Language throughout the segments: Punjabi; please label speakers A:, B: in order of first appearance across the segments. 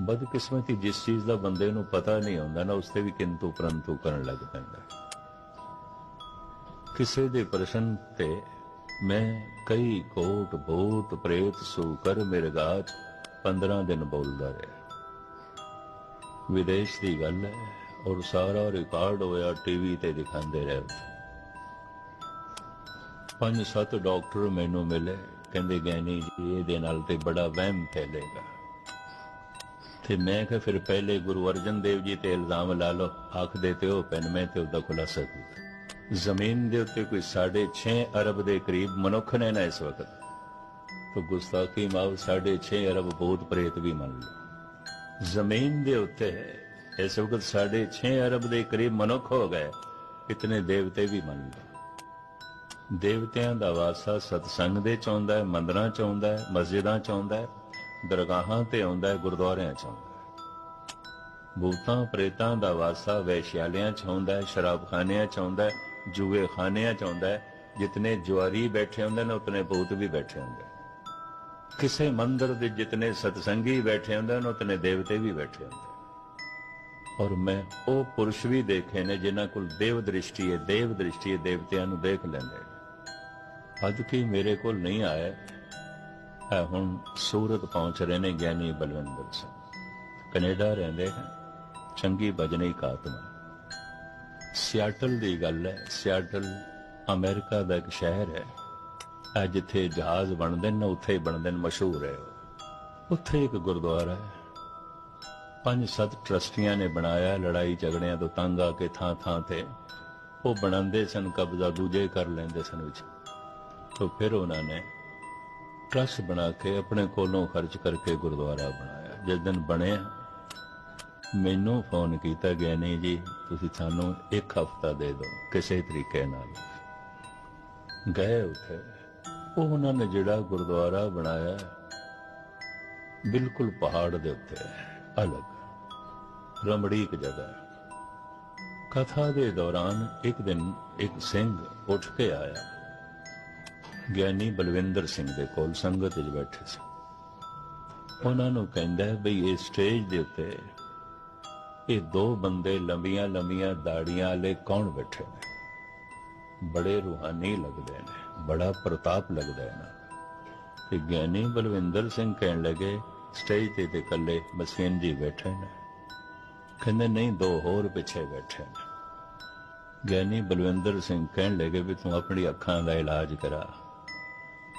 A: ਬਦਕਿਸਮਤੀ ਜਿਸ ਚੀਜ਼ ਦਾ ਬੰਦੇ ਨੂੰ ਪਤਾ ਨਹੀਂ ਹੁੰਦਾ ਨਾ, ਉਸ ਤੇ ਵੀ ਕਿੰਤੂ ਪਰੰਤੂ ਕਰਨ ਲੱਗ ਪੈਂਦਾ ਕਿਸੇ ਦੇ ਪ੍ਰਸ਼ਨ ਤੇ ਮੈਂ ਕਈ ਕੋਟ ਭੂਤ ਪ੍ਰੇਤ ਸੂ ਸੂਕਰ ਮਿਰਗਾਚ 15 ਦਿਨ ਬੋਲਦਾ ਰਿਹਾ। ਵਿਦੇਸ਼ ਦੀ ਗੱਲ ਹੈ ਔਰ ਸਾਰਾ ਰਿਕਾਰਡ ਹੋਇਆ ਟੀਵੀ ਤੇ ਦਿਖਾਉਂਦੇ ਰਹੇ ਪੰਜ ਸੱਤ ਡਾਕਟਰ ਮੈਨੂੰ ਮਿਲੇ, ਕਹਿੰਦੇ ਗੈਨੀ ਜੀ, ਇਹਦੇ ਨਾਲ ਤੇ ਬੜਾ ਵਹਿਮ ਫੈਲੇਗਾ। ਤੇ ਮੈਂ ਕਿਹਾ ਫਿਰ ਪਹਿਲੇ ਗੁਰੂ ਅਰਜਨ ਦੇਵ ਜੀ ਤੇ ਇਲਜ਼ਾਮ ਲਾ ਲਓ, ਆਖਦੇ ਤੇ ਉਹ ਪੈਨ ਮੈਂ ਤੇ ਉਹਦਾ ਖੁਲਾਸਾ ਕੀਤਾ। ਜ਼ਮੀਨ ਦੇ ਉੱਤੇ ਕੋਈ 6.5 ਅਰਬ ਦੇ ਕਰੀਬ ਮਨੁੱਖ ਨੇ ਨਾ ਇਸ ਵਕਤ। ਤੋ ਗੁਸਤਾਖੀ ਮਾਉ 6.5 ਅਰਬ ਭੂਤ ਪ੍ਰੇਤ ਵੀ ਮੰਨ ਲਓ। ਜ਼ਮੀਨ ਦੇ ਉੱਤੇ ਇਸ ਵਕਤ 6.5 ਅਰਬ ਦੇ ਕਰੀਬ ਮਨੁੱਖ ਹੋ ਗਏ, ਇਤਨੇ ਦੇਵਤੇ ਵੀ ਮੰਨ ਲਓ। ਦੇਵਤਿਆਂ ਦਾ ਵਾਸਾ ਸਤਸੰਗ ਦੇ ਚ ਆਉਂਦਾ ਹੈ, ਮੰਦਰਾਂ ਚ ਆਉਂਦਾ ਹੈ, ਮਸਜਿਦਾਂ ਚ ਆਉਂਦਾ ਹੈ। ਦਰਗਾਹਾਂ ਤੇ ਆਉਂਦਾ ਹੈ ਗੁਰਦੁਆਰਿਆਂ ਚ। ਆਉਂਦਾ ਹੈ ਭੂਤਾਂ ਪ੍ਰੇਤਾਂ ਦਾ ਵਾਸਾ ਵੈਸ਼ਿਆਲਿਆਂ ਚ ਆਉਂਦਾ ਹੈ, ਸ਼ਰਾਬਖਾਨਿਆਂ ਚ ਆਉਂਦਾ ਹੈ ਜੂਏ ਚ ਆਉਂਦਾ ਹੈ। ਜਿਤਨੇ ਜੁਆਰੀ ਬੈਠੇ ਹੁੰਦੇ ਨੇ, ਉਤਨੇ ਭੂਤ ਵੀ ਬੈਠੇ ਹੁੰਦੇ ਕਿਸੇ ਮੰਦਰ ਦੇ ਜਿਤਨੇ ਸਤਸੰਗੀ ਬੈਠੇ ਹੁੰਦੇ ਨੇ, ਉਤਨੇ ਦੇਵਤੇ ਵੀ ਬੈਠੇ ਹੁੰਦੇ ਔਰ ਮੈਂ ਉਹ ਪੁਰਸ਼ ਵੀ ਦੇਖੇ ਨੇ, ਜਿਨ੍ਹਾਂ ਕੋਲ ਦੇਵ ਦ੍ਰਿਸ਼ਟੀ ਹੈ, ਦੇਵ ਦ੍ਰਿਸ਼ਟੀ ਹੈ, ਦੇਵਤਿਆਂ ਨੂੰ ਦੇਖ ਲੈਂਦੇ ਅੱਜ ਕੀ ਮੇਰੇ ਕੋਲ ਨਹੀਂ ਆਇਆ ਹੁਣ ਸੂਰਤ ਪਹੁੰਚ ਰਹੇ ਨੇ ਗਿਆਨੀ ਬਲਵਿੰਦਰ ਸਿੰਘ। ਕੈਨੇਡਾ ਰਹਿੰਦੇ ਹਨ ਚੰਗੀ ਬਜਨੀ ਕਾਤਮਾ। ਸਿਆਟਲ ਦੀ ਗੱਲ ਹੈ, ਸਿਆਟਲ ਅਮਰੀਕਾ ਦਾ ਇੱਕ ਸ਼ਹਿਰ ਹੈ। ਆ ਜਿੱਥੇ ਜਹਾਜ਼ ਬਣਦੇ ਨੇ, ਉੱਥੇ ਹੀ ਬਣਦੇ ਨੇ, ਮਸ਼ਹੂਰ ਹੈ ਉੱਥੇ ਇੱਕ ਗੁਰਦੁਆਰਾ ਹੈ। ਪੰਜ ਸੱਤ ਟਰਸਟੀਆਂ ਨੇ ਬਣਾਇਆ, ਲੜਾਈ ਝਗੜਿਆਂ ਤੋਂ ਤੰਗ ਆ ਕੇ ਥਾਂ ਥਾਂ ਤੇ। ਉਹ ਬਣਾਉਂਦੇ ਸਨ, ਕਬਜ਼ਾ ਦੂਜੇ ਕਰ ਲੈਂਦੇ ਸਨ ਵਿੱਚ। ਤੋਂ ਫਿਰ ਉਹਨਾਂ ਨੇ ਟਰਸਟ ਬਣਾ ਕੇ ਆਪਣੇ ਕੋਲੋਂ ਖਰਚ ਕਰਕੇ ਗੁਰਦੁਆਰਾ ਬਣਾਇਆ। ਜਿਸ ਦਿਨ ਬਣਿਆ ਮੈਨੂੰ ਫੋਨ ਕੀਤਾ ਗਿਆ ਨਹੀਂ ਜੀ ਤੁਸੀਂ ਸਾਨੂੰ ਇੱਕ ਹਫਤਾ ਦੇ ਦਿਓ ਕਿਸੇ ਤਰੀਕੇ ਨਾਲ। ਗਏ ਉੱਥੇ। ਉਹ ਉਹਨਾਂ ਨੇ ਜਿਹੜਾ ਗੁਰਦੁਆਰਾ ਬਣਾਇਆ ਬਿਲਕੁਲ ਪਹਾੜ ਦੇ ਉੱਤੇ ਹੈ, ਅਲੱਗ ਰਮੜੀਕ ਜਗ੍ਹਾ ਕਥਾ ਦੇ ਦੌਰਾਨ ਇੱਕ ਦਿਨ ਇੱਕ ਸਿੰਘ ਉੱਠ ਕੇ ਆਇਆ। ਗਿਆਨੀ ਬਲਵਿੰਦਰ ਸਿੰਘ ਦੇ ਕੋਲ ਸੰਗਤ ਵਿੱਚ ਬੈਠੇ ਸੀ। ਉਹਨਾਂ ਨੂੰ ਕਹਿੰਦਾ ਬਈ ਇਹ ਸਟੇਜ ਦੇ ਉੱਤੇ ਇਹ ਦੋ ਬੰਦੇ ਲੰਬੀਆਂ ਲੰਬੀਆਂ ਦਾੜੀਆਂ ਵਾਲੇ ਕੌਣ ਬੈਠੇ ਨੇ? ਬੜੇ ਰੂਹਾਨੀ ਲੱਗਦੇ ਨੇ, ਬੜਾ ਪ੍ਰਤਾਪ ਲੱਗਦਾ ਹੈ ਨਾ ਤੇ ਗਿਆਨੀ ਬਲਵਿੰਦਰ ਸਿੰਘ ਕਹਿਣ ਲੱਗੇ ਸਟੇਜ ਤੇ ਤੇ ਇਕੱਲੇ ਮਸੀਨ ਜੀ ਬੈਠੇ ਨੇ। ਕਹਿੰਦੇ, ਨਹੀਂ, ਦੋ ਹੋਰ ਪਿੱਛੇ ਬੈਠੇ ਨੇ। ਗਿਆਨੀ ਬਲਵਿੰਦਰ ਸਿੰਘ ਕਹਿਣ ਲੱਗੇ ਵੀ, ਤੂੰ ਆਪਣੀ ਅੱਖਾਂ ਦਾ ਇਲਾਜ ਕਰਾ।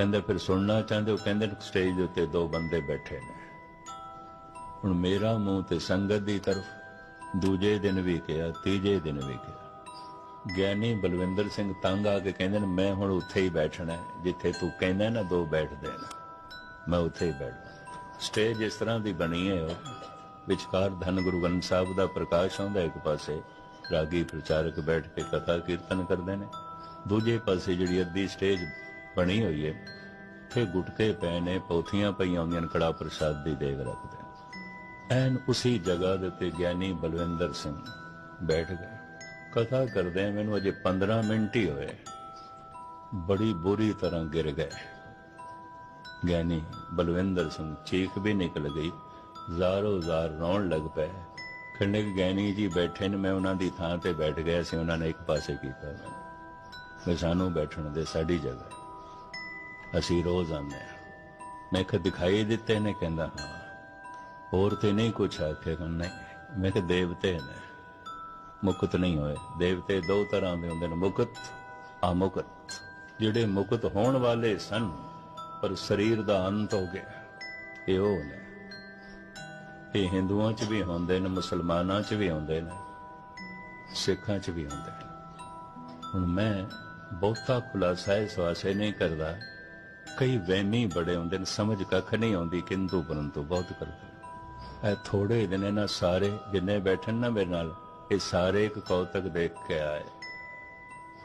A: ਕਹਿੰਦੇ ਫਿਰ ਸੁਣਨਾ ਚਾਹੁੰਦੇ ਉਹ ਕਹਿੰਦੇ ਸਟੇਜ ਦੇ ਉੱਤੇ ਦੋ ਬੰਦੇ ਬੈਠੇ ਨੇ। ਹੁਣ ਮੇਰਾ ਮੂੰਹ ਤੇ ਸੰਗਤ ਦੀ ਤਰਫ ਦੂਜੇ ਦਿਨ ਵੀ ਕਿਹਾ ਤੀਜੇ ਦਿਨ ਵੀ ਕਿਹਾ ਗਿਆਨੀ ਬਲਵਿੰਦਰ ਸਿੰਘ ਤੰਗ ਆ ਕੇ ਕਹਿੰਦੇ ਨੇ, ਮੈਂ ਹੁਣ ਉੱਥੇ ਹੀ ਬੈਠਣਾ ਜਿੱਥੇ ਤੂੰ ਕਹਿੰਦਾ ਨਾ ਦੋ ਬੈਠਦੇ ਨੇ। ਮੈਂ ਉੱਥੇ ਹੀ ਬੈਠਣਾ ਸਟੇਜ ਇਸ ਤਰ੍ਹਾਂ ਦੀ ਬਣੀ ਹੈ ਵਿਚਕਾਰ ਧੰਨ ਗੁਰੂ ਗ੍ਰੰਥ ਸਾਹਿਬ ਦਾ ਪ੍ਰਕਾਸ਼ ਆਉਂਦਾ, ਇੱਕ ਪਾਸੇ ਰਾਗੀ ਪ੍ਰਚਾਰਕ ਬੈਠ ਕੇ ਕਥਾ ਕੀਰਤਨ ਕਰਦੇ ਨੇ। ਦੂਜੇ ਪਾਸੇ ਜਿਹੜੀ ਅੱਧੀ ਸਟੇਜ ਬਣੀ ਹੋਈ ਹੈ ਉੱਥੇ ਗੁਟਕੇ ਪਏ ਨੇ, ਪੌਥੀਆਂ ਪਈਆਂ ਹੁੰਦੀਆਂ ਨੇ, ਕੜਾ ਪ੍ਰਸਾਦ ਦੀ ਦੇਗ ਰੱਖਦੇ ਐਨ ਉਸੇ ਜਗ੍ਹਾ ਦੇ ਉੱਤੇ ਗਿਆਨੀ ਬਲਵਿੰਦਰ ਸਿੰਘ ਬੈਠ ਗਏ। ਕਥਾ ਕਰਦੇ ਮੈਨੂੰ ਅਜੇ 15 ਮਿੰਟ ਹੀ ਹੋਏ। ਬੜੀ ਬੁਰੀ ਤਰ੍ਹਾਂ ਗਿਰ ਗਏ। ਗਿਆਨੀ ਬਲਵਿੰਦਰ ਸਿੰਘ ਚੀਖ ਵੀ ਨਿਕਲ ਗਈ। ਜ਼ਾਰੋ ਜ਼ਾਰ ਰੋਣ ਲੱਗ ਪਏ। ਖੰਡੇ ਗਿਆਨੀ ਜੀ ਬੈਠੇ ਨੇ, ਮੈਂ ਉਹਨਾਂ ਦੀ ਥਾਂ ਤੇ ਬੈਠ ਗਿਆ ਸੀ, ਉਹਨਾਂ ਨੇ ਇੱਕ ਪਾਸੇ ਕੀਤਾ। ਮੈਨੂੰ ਸਾਨੂੰ ਬੈਠਣ ਦੇ ਸਾਡੀ ਜਗ੍ਹਾ। ਅਸੀਂ ਰੋਜ਼ ਆਉਂਦੇ ਹਾਂ। ਮੈਂ ਕਿਹਾ ਦਿਖਾਈ ਦਿੱਤੇ ਨੇ, ਕਹਿੰਦਾ ਹਾਂ। ਹੋਰ ਤੇ ਨਹੀਂ ਕੁਛ ਆਖੇ ਨਹੀਂ। ਮੈਂ ਕਿਹਾ ਦੇਵਤੇ ਨੇ। ਮੁਕਤ ਨਹੀਂ ਹੋਏ। ਦੇਵਤੇ ਦੋ ਤਰ੍ਹਾਂ ਦੇ ਹੁੰਦੇ ਨੇ, ਮੁਕਤ ਅਮੁਕਤ ਜਿਹੜੇ ਮੁਕਤ ਹੋਣ ਵਾਲੇ ਸਨ, ਪਰ ਸਰੀਰ ਦਾ ਅੰਤ ਹੋ ਗਿਆ। ਇਹ ਉਹ ਨੇ। ਇਹ ਹਿੰਦੂਆਂ 'ਚ ਵੀ ਹੁੰਦੇ ਨੇ, ਮੁਸਲਮਾਨਾਂ 'ਚ ਵੀ ਹੁੰਦੇ ਨੇ, ਸਿੱਖਾਂ 'ਚ ਵੀ ਹੁੰਦੇ ਨੇ। ਹੁਣ ਮੈਂ ਬਹੁਤਾ ਖੁਲਾਸਾ ਇਸ ਵਾਸਤੇ ਨਹੀਂ ਕਰਦਾ ਕਈ ਵਹਿਮੀ ਬੜੇ ਹੁੰਦੇ ਨੇ, ਸਮਝ ਕੱਖ ਨਹੀਂ ਆਉਂਦੀ ਕਿੰਤੂ ਪਰੰਤੂ ਬਹੁਤ ਕਰਦੇ ਇਹ ਥੋੜੇ ਦਿਨ ਇਹਨਾਂ ਸਾਰੇ ਜਿੰਨੇ ਬੈਠਣ ਨਾ ਮੇਰੇ ਨਾਲ, ਇਹ ਸਾਰੇ ਇੱਕ ਕੌਤਕ ਦੇਖ ਕੇ ਆਏ।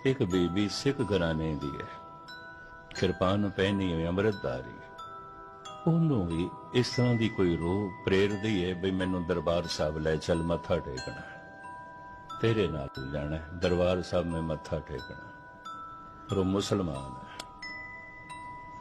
A: ਇੱਕ ਬੀਬੀ ਸਿੱਖ ਘਰਾਣੇ ਦੀ ਹੈ। ਕਿਰਪਾਨ ਪਹਿਨੀ ਹੋਈ, ਅੰਮ੍ਰਿਤਧਾਰੀ। ਉਹਨੂੰ ਵੀ ਇਸ ਤਰ੍ਹਾਂ ਦੀ ਕੋਈ ਰੂਹ ਪ੍ਰੇਰਦੀ ਹੈ ਵੀ ਮੈਨੂੰ ਦਰਬਾਰ ਸਾਹਿਬ ਲੈ ਚੱਲ, ਮੱਥਾ ਟੇਕਣਾ ਤੇਰੇ ਨਾਲ ਜਾਣਾ ਦਰਬਾਰ ਸਾਹਿਬ ਮੈਂ ਮੱਥਾ ਟੇਕਣਾ ਪਰ ਉਹ ਮੁਸਲਮਾਨ ਹੈ।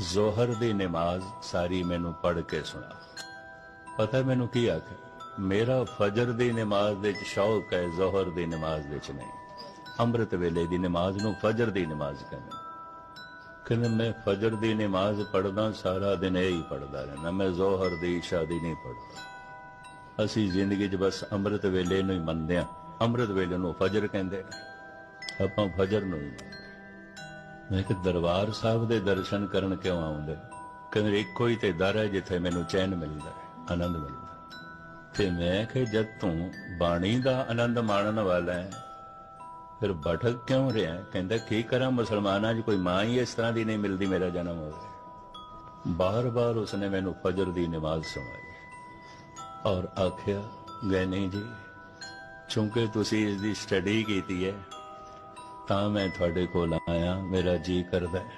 A: ਜ਼ੋਹਰ ਦੀ ਨਮਾਜ਼ ਸਾਰੀ ਮੈਨੂੰ ਪੜ੍ਹ ਕੇ ਸੁਣਾ। ਪਤਾ ਮੈਨੂੰ ਕੀ ਆਖੇ? ਮੇਰਾ ਫਜਰ ਦੀ ਨਮਾਜ਼ ਦੇ ਵਿੱਚ ਸ਼ੌਕ ਹੈ, ਜ਼ੋਹਰ ਦੀ ਨਮਾਜ਼ ਵਿੱਚ ਨਹੀਂ। ਅੰਮ੍ਰਿਤ ਵੇਲੇ ਦੀ ਨਮਾਜ਼ ਨੂੰ ਫਜਰ ਦੀ ਨਮਾਜ਼ ਕਹਿੰਦੇ ਕਹਿੰਦੇ, ਮੈਂ ਫਜਰ ਦੀ ਨਮਾਜ਼ ਪੜਦਾ ਸਾਰਾ ਦਿਨ ਇਹ ਹੀ ਪੜਦਾ ਰਹਿਣਾ ਮੈਂ ਜ਼ੋਹਰ ਦੀ ਇਸ਼ਾ ਦੀ ਨਹੀਂ ਪੜਦਾ ਅਸੀਂ ਜ਼ਿੰਦਗੀ 'ਚ ਬਸ ਅੰਮ੍ਰਿਤ ਵੇਲੇ ਨੂੰ ਹੀ ਮੰਨਦੇ ਆ ਅੰਮ੍ਰਿਤ ਵੇਲੇ ਨੂੰ ਫਜਰ ਕਹਿੰਦੇ ਆਪਾਂ ਫਜਰ ਨੂੰ ਹੀ ਮੰਨਦੇ ਮੈਂ ਕਿ ਦਰਬਾਰ ਸਾਹਿਬ ਦੇ ਦਰਸ਼ਨ ਕਰਨ ਕਿਉਂ ਆਉਂਦੇ? ਕਹਿੰਦੇ, ਇੱਕੋ ਹੀ ਤੇ ਦਰ ਹੈ ਜਿੱਥੇ ਮੈਨੂੰ ਚੈਨ ਮਿਲਦਾ ਹੈ, ਆਨੰਦ ਮਿਲਦਾ ਤੇ ਮੈਂ ਕਿ ਜਦ ਤੂੰ ਬਾਣੀ ਦਾ ਆਨੰਦ ਮਾਣਨ ਵਾਲਾ ਹੈ, ਫਿਰ ਭਟਕ ਕਿਉਂ ਰਿਹਾ? ਕਹਿੰਦਾ, ਕੀ ਕਰਾਂ ਮੁਸਲਮਾਨਾਂ 'ਚ? ਕੋਈ ਮਾਂ ਹੀ ਇਸ ਤਰ੍ਹਾਂ ਦੀ ਨਹੀਂ ਮਿਲਦੀ, ਮੇਰਾ ਜਨਮ ਹੋਵੇ ਬਾਰ-ਬਾਰ ਉਸਨੇ ਮੈਨੂੰ ਫਜਰ ਦੀ ਨਮਾਜ਼ ਸੁਣਾਈ। ਔਰ ਆਖਿਆ ਗਏ ਨਹੀਂ ਜੀ, ਚੂੰਕਿ ਤੁਸੀਂ ਇਸ ਦੀ ਸਟੱਡੀ ਕੀਤੀ ਹੈ ਤਾਂ ਮੈਂ ਤੁਹਾਡੇ ਕੋਲ ਆਇਆ, ਮੇਰਾ ਜੀ ਕਰਦਾ ਹੈ।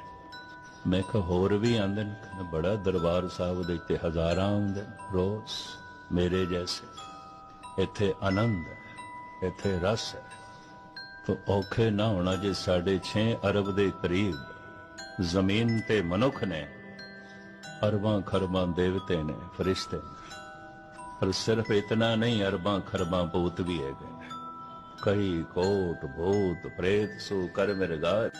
A: ਮੈਂ ਕਿਹਾ, ਹੋਰ ਵੀ ਆਂਦੇ ਨੇ? ਬੜਾ ਦਰਬਾਰ ਸਾਹਿਬ ਦੇ ਤੇ ਹਜ਼ਾਰਾਂ ਆਉਂਦੇ ਨੇ। ਰੋਜ਼ ਮੇਰੇ ਜੈਸੇ। ਇੱਥੇ ਆਨੰਦ ਹੈ, ਇੱਥੇ ਰਸ ਹੈ। ਤੋ ਔਖੇ ਨਾ ਹੋਣਾ ਜੇ ਸਾਡੇ 6 ਅਰਬ ਦੇ ਕਰੀਬ ਜ਼ਮੀਨ ਤੇ ਮਨੁੱਖ ਨੇ, ਅਰਬਾਂ ਖਰਬਾਂ ਦੇਵਤੇ ਨੇ, ਫਰਿਸ਼ਤੇ ਨੇ। ਪਰ ਸਿਰਫ ਇਤਨਾ ਨਹੀਂ, ਅਰਬਾਂ ਖਰਬਾਂ ਭੂਤ ਵੀ ਹੈਗੇ ਕਈ ਕੋਟ ਭੂਤ ਪ੍ਰੇਤ ਸੋ ਕਰ ਮਿਰਗਾ